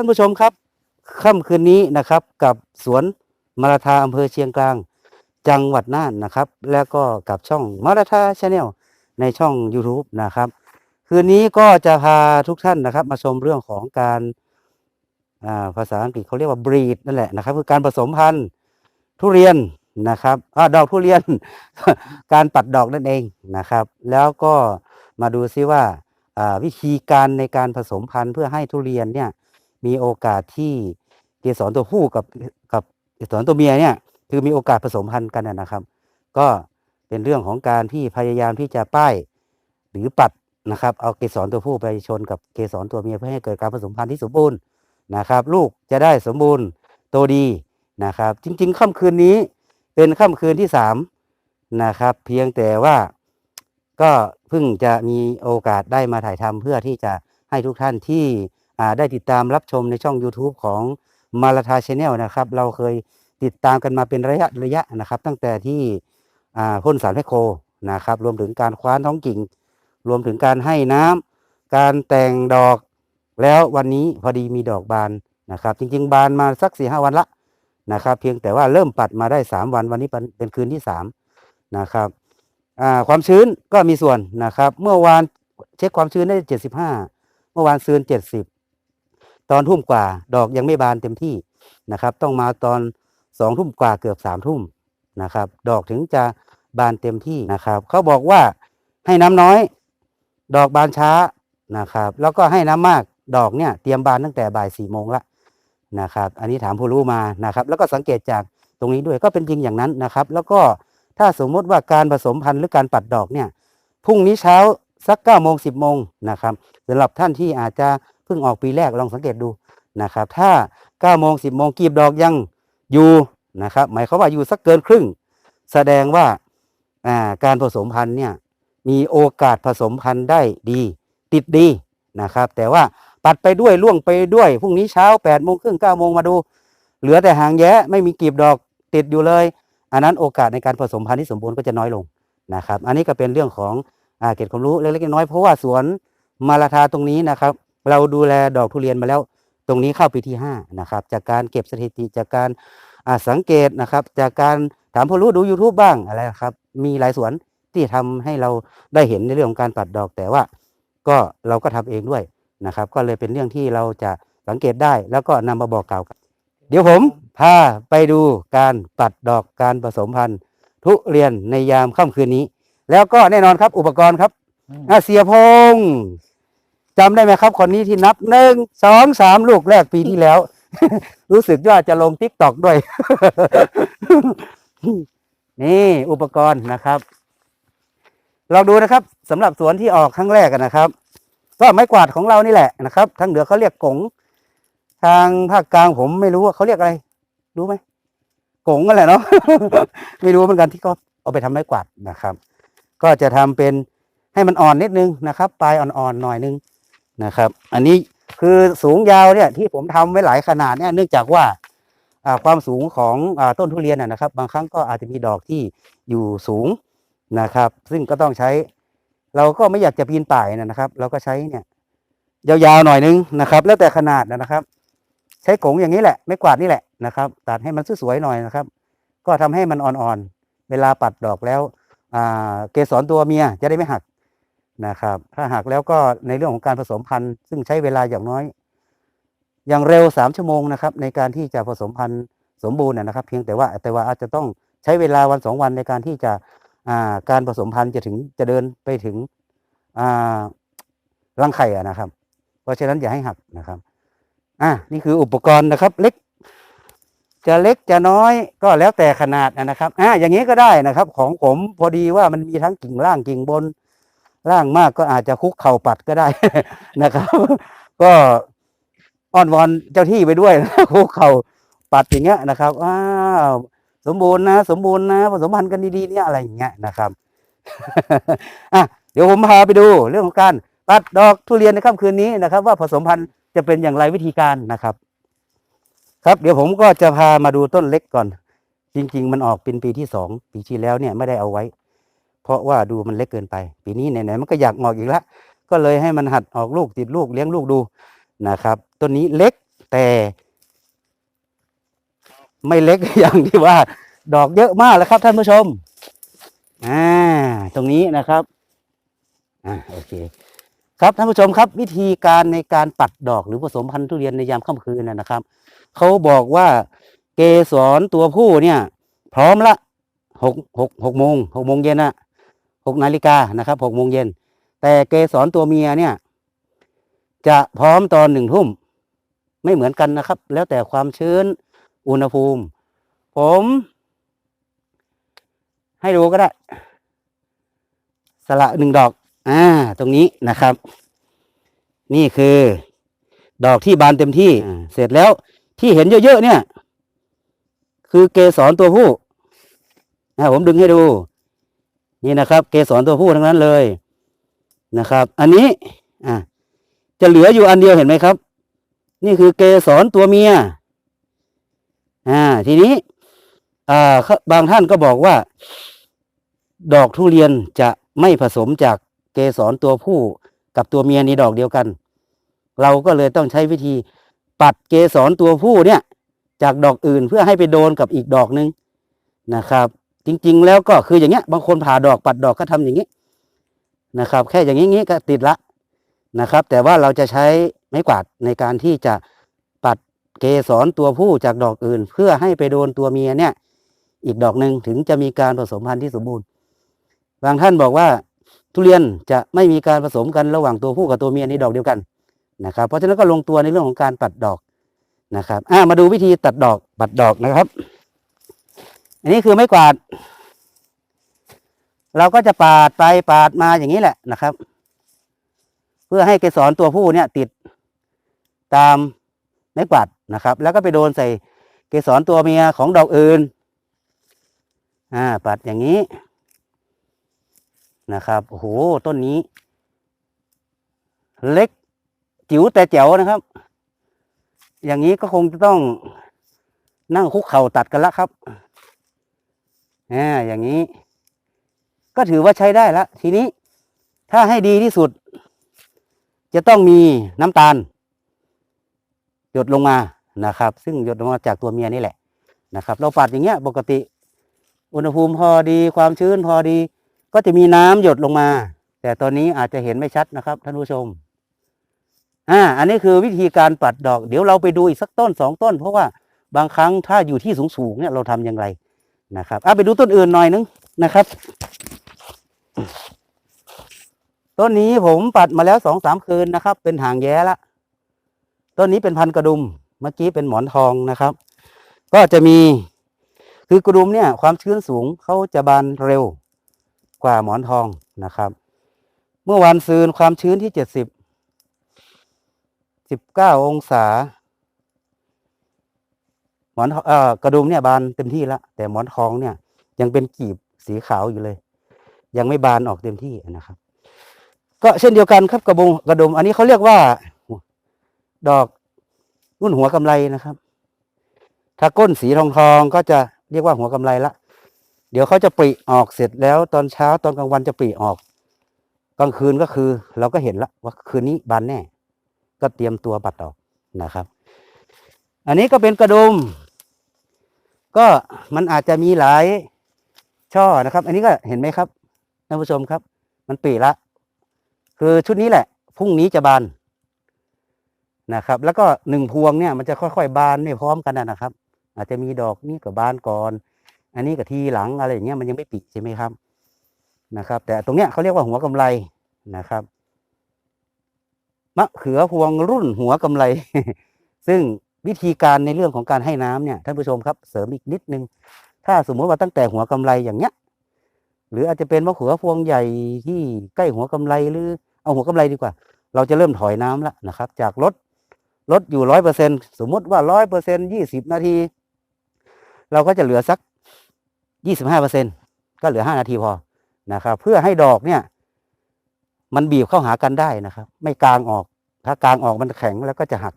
ท่านผู้ชมครับค่ำคืนนี้นะครับกับสวนมาราธาอำเภอเชียงกลาง จังหวัดน่านนะครับ แล้วก็กับช่องมาราธาชาแนลในช่อง YouTube นะครับ คืนนี้ก็จะพาทุกท่านนะครับ มาชมเรื่องของการอ่าภาษาอังกฤษเขาเรียกว่า breed นั่นแหละนะครับ คือการผสมพันธุ์ทุเรียนนะครับอดอกทุเรียน การปัดดอกนั่นเองนะครับ แล้วก็มาดูซิว่าอ่าวิธีการในการผสมพันธุ์เพื่อให้ทุเรียนเนี่ย มีโอกาสที่เกสรตัวผู้กับกับเกสรตัวเมียเนี่ยคือมีโอกาสผสมพันธุ์กันนะครับ ก็เป็นเรื่องของการที่พยายามที่จะป้ายหรือปัดนะครับ เอาเกสรตัวผู้ไปชนกับเกสรตัวเมียเพื่อให้เกิดการผสมพันธุ์ที่สมบูรณ์นะครับ ลูกจะได้สมบูรณ์โตดีนะครับ จริง ๆ ค่ำคืนนี้เป็นค่ำคืนที่สามนะครับ เพียงแต่ว่าก็เพิ่งจะมีโอกาสได้มาถ่ายทำเพื่อที่จะให้ทุกท่านที่ ได้ติดตามรับชมในช่อง YouTube ของมาราธาชาแนลนะครับ เราเคยติดตามกันมาเป็นระยะระยะนะครับ ตั้งแต่ที่พ่นสารแพคโคนะครับ รวมถึงการคว้านท้องกิ่ง รวมถึงการให้น้ำการแต่งดอก แล้ววันนี้พอดีมีดอกบานนะครับ จริง ๆ บานมาสักสี่ห้าวันละนะครับ เพียงแต่ว่าเริ่มปัดมาได้สามวันวันนี้เป็นคืนที่สามนะครับความชื้นก็มีส่วนนะครับ เมื่อวานเช็คความชื้นได้เจ็ดสิบห้าเมื่อวานซืนเจ็ดสิบ ตอนทุ่มกว่า ดอกยังไม่บานเต็มที่นะครับ ต้องมาตอนสองทุ่มกว่าเกือบสามทุ่มนะครับ ดอกถึงจะบานเต็มที่นะครับ เขาบอกว่าให้น้ำน้อย ดอกบานช้านะครับ แล้วก็ให้น้ำมากดอกเนี่ยเตรียมบานตั้งแต่บ่ายสี่โมงละนะครับ อันนี้ถามผู้รู้มานะครับ แล้วก็สังเกตจากตรงนี้ด้วยก็เป็นจริงอย่างนั้นนะครับ แล้วก็ถ้าสมมติว่าการผสมพันธุ์หรือการปัดดอกเนี่ยพรุ่งนี้เช้าสักเก้าโมงสิบโมงนะครับสำหรับท่านที่อาจจะ พิ่งออกปีแรกลองสังเกตดูนะครับ ถ้าเก้าโมงสิบโมงกีบดอกยังอยู่นะครับ หมายความว่าอยู่สักเกินครึ่ง แสดงว่าการผสมพันธุ์เนี่ยมีโอกาสผสมพันธุ์ได้ดี ติดดีนะครับ แต่ว่าปัดไปด้วยล่วงไปด้วยพรุ่งนี้เช้า8ปดโมงครึ่งเก้าโมงมาดู เหลือแต่หางแย้ไม่มีกีบดอกติดอยู่เลย อันนั้นโอกาสในการผสมพันธุ์ที่สมบูรณ์ก็จะน้อยลงนะครับ อันนี้ก็เป็นเรื่องของอเกร็ดความรู้เล็กๆน้อยๆเพราะว่าสวนมาลาทาตรงนี้นะครับ เราดูแลดอกทุเรียนมาแล้ว ตรงนี้เข้าปีที่ห้านะครับจากการเก็บสถิติจากการอ่าสังเกตนะครับ จากการถามผู้รู้ดู YouTube บ้างอะไรนะครับ มีหลายสวนที่ทำให้เราได้เห็นในเรื่องของการปัดดอกแต่ว่า ก็เราก็ทำเองด้วยนะครับ ก็เลยเป็นเรื่องที่เราจะสังเกตได้แล้วก็นำมาบอกกล่าวกันเดี๋ยวผมพาไปดูการปัดดอกการผสมพันธุ์ทุเรียนในยามค่ำคืนนี้ แล้วก็แน่นอนครับอุปกรณ์ครับอะเสียพงษ์ จำได้ไหมครับคนนี้ที่นับหนึ่งสองสามลูกแรกปีที่แล้ว รู้สึกว่าจะลงทิกตอกด้วย นี่อุปกรณ์นะครับลองดูนะครับสำหรับสวนที่ออกครั้งแรกนะครับ ก็ไม้กวาดของเรานี่แหละนะครับ ทางเหนือเขาเรียกกงทางภาคกลางผมไม่รู้ว่าเขาเรียกอะไร รู้ไหมกงนั่นแหละเนาะไม่รู้เหมือนกันที่เขาเอาไปทำไม้กวาดนะครับ ก็จะทำเป็นให้มันอ่อนนิดนึงนะครับ ปลายอ่อนๆหน่อยนึง นะครับ อันนี้คือสูงยาวเนี่ยที่ผมทำไว้หลายขนาดเนี่ยเนื่องจากว่าความสูงของอต้นทุเรียนนะครับ บางครั้งก็อาจจะมีดอกที่อยู่สูงนะครับ ซึ่งก็ต้องใช้ เราก็ไม่อยากจะปีนป่ายนะครับ เราก็ใช้เนี่ยยาวๆหน่อยนึงนะครับ แล้วแต่ขนาดนะครับ ใช้กงอย่างนี้แหละ ไม่กวาดนี่แหละนะครับ ตัดให้มันสวยๆหน่อยนะครับ ก็ทำให้มันอ่อนๆเวลาปัดดอกแล้วเกสรตัวเมียจะได้ไม่หัก นะครับ ถ้าหักแล้วก็ในเรื่องของการผสมพันธุ์ ซึ่งใช้เวลาอย่างน้อย อย่างเร็วสามชั่วโมงนะครับ ในการที่จะผสมพันธุ์สมบูรณ์นะนะครับ เพียงแต่ว่าแต่ว่าอาจจะต้องใช้เวลาวันสองวันในการที่จะาการผสมพันธุ์จะถึงจะเดินไปถึงรังไข่นะครับ เพราะฉะนั้นอย่าให้หักนะครับอะนี่คืออุปกรณ์นะครับเล็ก จะเล็กจะน้อยก็แล้วแต่ขนาดนะครับอะอย่างนี้ก็ได้นะครับ ของผมพอดีว่ามันมีทั้งกิ่งล่างกิ่งบน ล่างมากก็อาจจะคุกเข่าปัดก็ได้นะครับ ก็อ้อนวอนเจ้าที่ไปด้วยนะคุกเข่าปัดอย่างเงี้ยนะครับอ้าวสมบูรณ์นะ สมบูรณ์นะผสมพันธุ์กันดีๆเนี่ยอะไรอย่างเงี้ยนะครับอะเดี๋ยวผมพาไปดูเรื่องของการปัดดอกทุเรียนในค่ำคืนนี้นะครับ ว่าผสมพันธุ์จะเป็นอย่างไรวิธีการนะครับ ครับ เดี๋ยวผมก็จะพามาดูต้นเล็กก่อน จริง ๆ มันออกเป็นปีที่สองปีที่แล้วเนี่ยไม่ได้เอาไว้ ราะว่าดูมันเล็กเกินไป ปีนี้ไหนๆมันก็อยากออกอีกล้วก็เลยให้มันหัดออกลูกติดลูกเลี้ยงลูกดูนะครับต้นนี้เล็กแต่ไม่เล็กอย่างที่ว่า ดอกเยอะมากแล้วครับท่านผู้ชมอ่าตรงนี้นะครับอ่าโอเค ครับท่านผู้ชมครับ วิธีการในการปัดดอกหรือผสมพันธุ์ทุเรียนในยามค่ำคืนนะนะครับเขาบอกว่าเกสรตัวผู้เนี่ย พร้อมละหกหกหกโมงหกโมงเย็นอะ หกนาฬิกานะครับหกโมงเย็น แต่เกสรตัวเมียเนี่ย จะพร้อมตอนหนึ่งทุ่ม ไม่เหมือนกันนะครับ แล้วแต่ความชื้นอุณหภูมิ ผม ให้ดูก็ได้ สละหนึ่งดอก อ่า ตรงนี้นะครับ นี่คือ ดอกที่บานเต็มที่เสร็จแล้วที่เห็นเยอะๆเนี่ย คือเกสรตัวผู้นะผมดึงให้ดู นี่นะครับ เกสรตัวผู้ทั้งนั้นเลยนะครับ อันนี้อ่าจะเหลืออยู่อันเดียวเห็นไหมครับ นี่คือเกสรตัวเมียอ่าทีนี้อ่าบางท่านก็บอกว่า ดอกทุเรียนจะไม่ผสมจากเกสรตัวผู้กับตัวเมียในดอกเดียวกัน เราก็เลยต้องใช้วิธีปัดเกสรตัวผู้เนี่ย จากดอกอื่นเพื่อให้ไปโดนกับอีกดอกหนึ่งนะครับ จริง ๆ แล้วก็คืออย่างเงี้ย บางคนผ่าดอกปัดดอกก็ทำอย่างนี้นะครับ แค่อย่างนี้งี้ก็ติดละนะครับ แต่ว่าเราจะใช้ไม้กวาดในการที่จะปัดเกสรตัวผู้จากดอกอื่น เพื่อให้ไปโดนตัวเมียเนี่ย อีกดอกหนึ่งถึงจะมีการผสมพันธุ์ที่สมบูรณ์ บางท่านบอกว่าทุเรียนจะไม่มีการผสมกันระหว่างตัวผู้กับตัวเมียในดอกเดียวกันนะครับ เพราะฉะนั้นก็ลงตัวในเรื่องของการปัดดอกนะครับ อ่ามาดูวิธีตัดดอกปัดดอกนะครับ อันนี้คือไม้กวาด เราก็จะปาดไปปาดมาอย่างนี้แหละนะครับ เพื่อให้เกสรตัวผู้เนี่ย ติดตามไม้กวาดนะครับ แล้วก็ไปโดนใส่เกสรตัวเมียของดอกอื่น อ่าปัดอย่างนี้นะครับโอ้โหต้นนี้ เล็กจิ๋วแต่แจ๋วนะครับ อย่างนี้ก็คงจะต้องนั่งคุกเข่าตัดกันละครับ อ่าอย่างนี้ ก็ถือว่าใช้ได้ละทีนี้ถ้าให้ดีที่สุด จะต้องมีน้ำตาล หยดลงมานะครับ ซึ่งหยดลงมาจากตัวเมียนี่แหละนะครับ เราปัดอย่างเงี้ยปกติ อุณหภูมิพอดีความชื้นพอดี ก็จะมีน้ำหยดลงมา แต่ตอนนี้อาจจะเห็นไม่ชัดนะครับท่านผู้ชมอ่าอันนี้คือวิธีการปัดดอก เดี๋ยวเราไปดูอีกสักต้นสองต้น เพราะว่าบางครั้งถ้าอยู่ที่สูงๆเนี่ยเราทำอย่างไร นะครับเอะไปดูต้นอื่นหน่อยนึงนะครับ ต้นนี้ผมปัดมาแล้วสองสามคืนนะครับ เป็นหางแย้ละต้นนี้เป็นพันกระดุมเมื่อกี้เป็นหมอนทองนะครับ ก็จะมีคือกระดุมเนี่ย ความชื้นสูงเขาจะบานเร็วกว่าหมอนทองนะครับ เมื่อวานซืนความชื้นที่เจ็ดสิบสิบเก้าองศา อนองเอ่อกระดุมเนี่ยบานเต็มที่แล้วแต่หมอนทองเนี่ย ยังเป็นกีบสีขาวอยู่เลย ยังไม่บานออกเต็มที่นะครับ ก็เช่นเดียวกันครับกระบงกระดุม อันนี้เขาเรียกว่า ดอกรุ่นหัวกำไรนะครับ ถ้าก้นสีทองทองก็จะเรียกว่าหัวกำไรละเดี๋ยวเขาจะปริออกเสร็จแล้ว ตอนเช้าตอนกลางวันจะปริออกกลางคืนก็คือ เราก็เห็นละว่าคืนนี้บานแน่ ก็เตรียมตัวปัดออกนะครับ อันนี้ก็เป็นกระดุม ก็มันอาจจะมีหลายช่อนะครับ อันนี้ก็เห็นไหมครับท่านผู้ชมครับ มันปริละ คือชุดนี้แหละพรุ่งนี้จะบานนะครับ แล้วก็หนึ่งพวงเนี่ยมันจะค่อยๆบานไม่พร้อมกันนะครับ อาจจะมีดอกนี่กับบานก่อน อันนี้กับทีหลังอะไรอย่างเงี้ยมันยังไม่ปิดใช่ไหมครับนะครับ แต่ตรงเนี้ยเขาเรียกว่าหัวกำไรนะครับมะเขือพวงรุ่นหัวกำไร ซึ่ง วิธีการในเรื่องของการให้น้ำเนี่ยท่านผู้ชมครับเสริมอีกนิดนึง ถ้าสมมติว่าตั้งแต่หัวกำไรอย่างเงี้ย หรืออาจจะเป็นมะเขือพวงใหญ่ที่ใกล้หัวกำไรหรือเอาหัวกำไรดีกว่า เราจะเริ่มถอยน้ำแล้วนะครับ จากลดลดอยู่ร้อยเปอร์เซ็นสมมติว่าร้อยเปอร์เซ็นยี่สิบนาที เราก็จะเหลือสักยี่สิบห้าเปอร์เซ็นก็เหลือห้านาทีพอนะครับ เพื่อให้ดอกเนี่ย มันบีบเข้าหากันได้นะครับ ไม่กลางออก ถ้ากลางออกมันแข็งแล้วก็จะหัก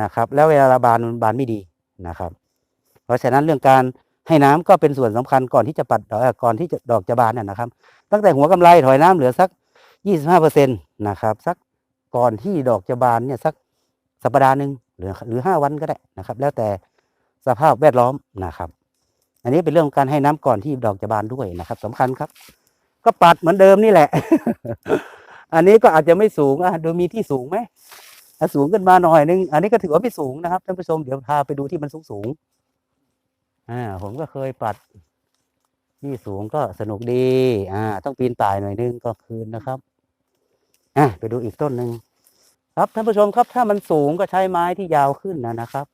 นะครับ แล้วเวลาบานบานไม่ดีนะครับ เพราะฉะนั้นเรื่องการให้น้ำก็เป็นส่วนสำคัญก่อนที่จะปัดดอกเอ่อก่อนที่จะดอกจะบานเนี่ยนะครับ ตั้งแต่หัวกำไรถอยน้ำเหลือสักยี่สิบห้าเปอร์เซ็นตนะครับสักก่อนที่ดอกจะบานเนี่ยสักสัปดาห์หนึ่งหรือหรือห้าวันก็ได้นะครับ แล้วแต่สภาพแวดล้อมนะครับ อันนี้เป็นเรื่องของการให้น้ำก่อนที่ดอกจะบานด้วยนะครับสำคัญครับ ก็ปัดเหมือนเดิมนี่แหละ อันนี้ก็อาจจะไม่สูงอะดูมีที่สูงไหม สูงขึ้นมาหน่อยนึง อันนี้ก็ถือว่าไม่สูงนะครับท่านผู้ชมเดี๋ยวพาไปดูที่มันสูงสูงๆอ่าผมก็เคยปัด ที่สูงก็สนุกดีอ่าต้องปีนป่ายหน่อยนึงก็คืนนะครับอะไปดูอีกต้นหนึ่งครับท่านผู้ชมครับ ถ้ามันสูงก็ใช้ไม้ที่ยาวขึ้นนะนะครับ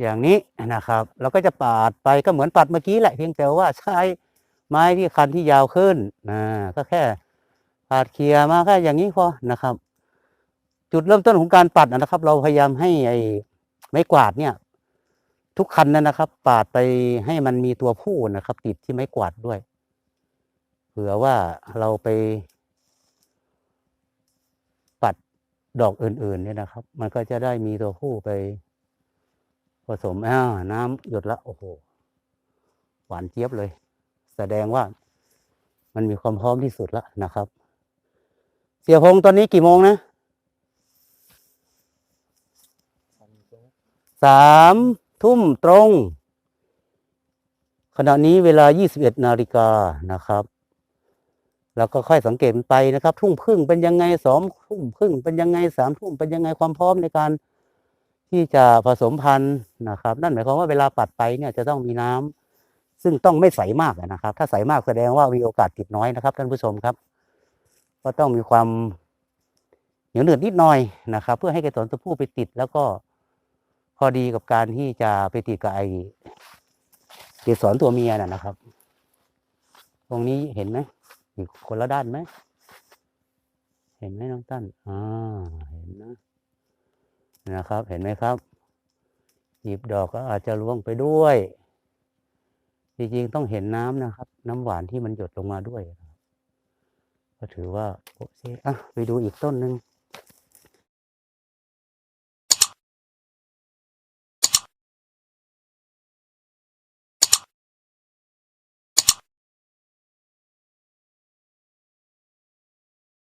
อย่างนี้นะครับ เราก็จะปาดไปก็เหมือนปัดเมื่อกี้แหละเพียงแต่ว่าใช้ไม้ที่คันที่ยาวขึ้นนะก็แค่ปาดเคลียร์มาแค่อย่างนี้พอนะครับ จุดเริ่มต้นของการปัดนะครับ เราพยายามให้ไอ้ไม้กวาดเนี่ย ทุกคันนั้นนะครับ ปาดไปให้มันมีตัวผู้นะครับ ติดที่ไม้กวาดด้วย เผื่อว่าเราไป ปัดดอกอื่น ๆ เนี่ยนะครับ มันก็จะได้มีตัวผู้ไป ผสมอ้าวน้ำหยดละโอ้โหหวานเจี๊ยบเลย แสดงว่ามันมีความพร้อมที่สุดแล้วนะครับ เสียพงตอนนี้กี่โมงนะ สามทุ่มตรง ขณะนี้เวลา 21 นาฬิกานะครับ แล้วก็ค่อยสังเกตไปนะครับ ทุ่มครึ่งเป็นยังไงสองทุ่มครึ่งเป็นยังไงสามทุ่มเป็นยังไงความพร้อมในการที่จะผสมพันธุ์นะครับ นั่นหมายความว่าเวลาปัดไปเนี่ยจะต้องมีน้ำซึ่งต้องไม่ใสมากนะครับ ถ้าใสมากแสดงว่ามีโอกาสติดน้อยนะครับท่านผู้ชมครับก็ต้องมีความเหนียวเหนืดนิดหน่อยนะครับ เพื่อให้เกสรตัวผู้ไปติดแล้วก็ พอดีกับการที่จะไปติดกับไอเกสรตัวเมียน่ะนะครับ ตรงนี้เห็นไหมอีกคนละด้านไหม เห็นไหมน้องตั้นอ่าเห็นนะนะครับ เห็นไหมครับ หยิบดอกก็อาจจะร่วงไปด้วย จริงๆต้องเห็นน้ำนะครับ น้ำหวานที่มันหยดลงมาด้วยก็ถือว่าโอเคอะไปดูอีกต้นหนึ่ง